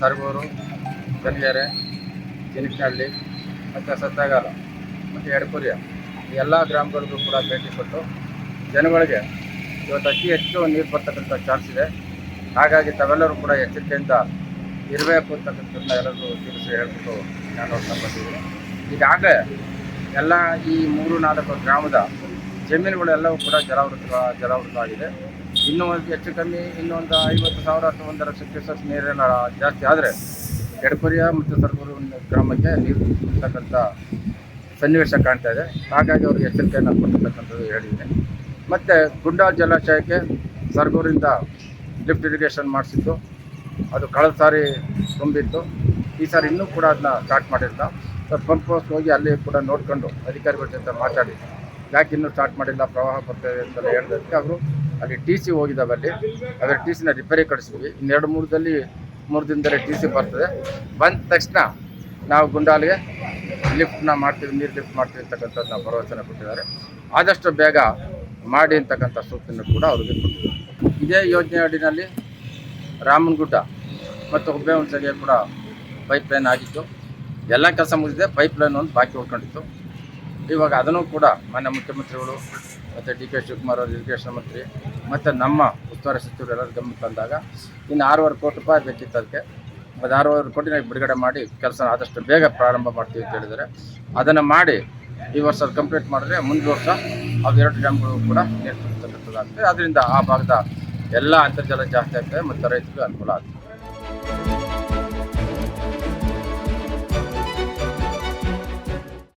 ಸರಗೂರು ಗನ್ಗೆರೆ ಚಿನಕನಹಳ್ಳಿ ಮತ್ತು ಸತ್ತಾಗಾಲ ಮತ್ತು ಎಡಪುರಿಯ ಎಲ್ಲ ಗ್ರಾಮಗಳಿಗೂ ಕೂಡ ಭೇಟಿ ಕೊಟ್ಟು ಜನಗಳಿಗೆ ಇವತ್ತು ಅತಿ ಹೆಚ್ಚು ನೀರು ಬರ್ತಕ್ಕಂಥ ಚಾನ್ಸ್ ಇದೆ. ಹಾಗಾಗಿ ತಾವೆಲ್ಲರೂ ಕೂಡ ಎಚ್ಚರಿಕೆಯಿಂದ ಇರಬೇಕು ಅಂತಕ್ಕಂಥದ್ದನ್ನ ಎಲ್ಲರೂ ತಿಳಿಸಿ ಹೇಳ್ಬಿಟ್ಟು ನಾನು ನೋಡ್ತಾ ಬಂದಿದ್ದೀನಿ ಈಗಾಗಲೇ ಎಲ್ಲ ಈ ಮೂರು ನಾಲ್ಕು ಗ್ರಾಮದ ಜಮೀನುಗಳೆಲ್ಲವೂ ಕೂಡ ಜಲಾವೃತ ಜಲಾವೃತ ಆಗಿದೆ ಇನ್ನೂ ಒಂದು ಹೆಚ್ಚು ಕಮ್ಮಿ ಇನ್ನೊಂದು ಐವತ್ತು ಸಾವಿರ ಅಥವಾ ಒಂದು ಲಕ್ಷ ಕ್ಯೂಸಸ್ ನೀರಿನ ಜಾಸ್ತಿ ಆದರೆ ಎಡಪುರಿಯ ಮತ್ತು ಸರ್ಗೂರು ಗ್ರಾಮಕ್ಕೆ ನೀರು ತುಂಬತಕ್ಕಂಥ ಸನ್ನಿವೇಶ ಕಾಣ್ತಾ ಇದೆ. ಹಾಗಾಗಿ ಅವ್ರಿಗೆ ಎಚ್ಚರಿಕೆಯನ್ನು ಕೊಟ್ಟಿರ್ತಕ್ಕಂಥದ್ದು ಹೇಳಿದೆ ಮತ್ತು ಗುಂಡಾಲ್ ಜಲಾಶಯಕ್ಕೆ ಸರ್ಗೂರಿಂದ ಲಿಫ್ಟ್ ಇರಿಗೇಷನ್ ಮಾಡಿಸಿದ್ದು. ಅದು ಕಳೆದ ಸಾರಿ ತುಂಬಿತ್ತು. ಈ ಸಾರಿ ಇನ್ನೂ ಕೂಡ ಅದನ್ನ ಸ್ಟಾರ್ಟ್ ಮಾಡಿಲ್ಲ. ಪಂಪ್ ಹೌಸ್ ಹೋಗಿ ಅಲ್ಲಿ ಕೂಡ ನೋಡ್ಕೊಂಡು ಅಧಿಕಾರಿಗಳ ಜೊತೆ ಮಾತಾಡಿ. ಯಾಕೆ ಇನ್ನೂ ಸ್ಟಾರ್ಟ್ ಮಾಡಿಲ್ಲ, ಪ್ರವಾಹ ಬರ್ತದೆ ಅಂತೆಲ್ಲ ಹೇಳಿದಕ್ಕೆ ಅವರು ಅಲ್ಲಿ ಟಿ ಸಿ ಹೋಗಿದ್ದಾವೆ ಅಲ್ಲಿ ಅದರ ಟಿ ಸಿನ ರಿಪೇರಿ ಕಳಿಸಿದ್ವಿ. ಇನ್ನೆರಡು ಮೂರದಲ್ಲಿ ಮೂರು ದಿನದಲ್ಲಿ ಟಿ ಸಿ ಬರ್ತದೆ. ಬಂದ ತಕ್ಷಣ ನಾವು ಗುಂಡಾಲಿಗೆ ಲಿಫ್ಟ್ನ ಮಾಡ್ತೀವಿ, ನೀರು ಲಿಫ್ಟ್ ಮಾಡ್ತೀವಿ ಅಂತಕ್ಕಂಥದ್ದು ನಾವು ಭರವಸೆನ ಕೊಟ್ಟಿದ್ದಾರೆ. ಆದಷ್ಟು ಬೇಗ ಮಾಡಿ ಅಂತಕ್ಕಂಥ ಸೂಚನೆ ಕೂಡ ಅವರಿಗೆ ಕೊಟ್ಟಿದ್ದಾರೆ. ಇದೇ ಯೋಜನೆ ಅಡಿನಲ್ಲಿ ರಾಮನಗುಡ್ಡ ಮತ್ತು ಹುಬ್ಬೆ ಹುಣಸೆಗೆ ಕೂಡ ಪೈಪ್ ಲೈನ್ ಆಗಿತ್ತು. ಎಲ್ಲ ಕೆಲಸ ಮುಗಿದಿದೆ ಪೈಪ್ ಲೈನ್ ಒಂದು ಬಾಕಿ ಉಳ್ಕೊಂಡಿತ್ತು. ಇವಾಗ ಅದನ್ನು ಕೂಡ ಮಾನ್ಯ ಮುಖ್ಯಮಂತ್ರಿಗಳು ಮತ್ತು ಡಿ ಕೆ ಶಿವಕುಮಾರ್ ಅವರು, ಇರಿಗೇಷನ್ ಮಂತ್ರಿ ಮತ್ತು ನಮ್ಮ ಉಸ್ತುವಾರಿ ಸಚಿವರು ಎಲ್ಲರೂ ಗಮನ ತಂದಾಗ ಇನ್ನು ಆರೂವರೆ ಕೋಟಿ ರೂಪಾಯಿ ಬೇಕಿತ್ತು ಅದಕ್ಕೆ. ಅದು ಆರೂವರೆ ಕೋಟಿನ ಬಿಡುಗಡೆ ಮಾಡಿ ಕೆಲಸ ಆದಷ್ಟು ಬೇಗ ಪ್ರಾರಂಭ ಮಾಡ್ತೀವಿ ಅಂತ ಹೇಳಿದರೆ ಅದನ್ನು ಮಾಡಿ ಈ ವರ್ಷ ಕಂಪ್ಲೀಟ್ ಮಾಡಿದ್ರೆ ಮುಂದಿನ ವರ್ಷ ಅವೆರಡು ಡ್ಯಾಮ್ಗಳು ಕೂಡ ನೀರು ಅದರಿಂದ ಆ ಭಾಗದ ಎಲ್ಲ ಅಂತರ್ಜಲ ಜಾಸ್ತಿ ಆಗ್ತದೆ ಮತ್ತು ರೈತರಿಗೆ ಅನುಕೂಲ ಆಗ್ತದೆ.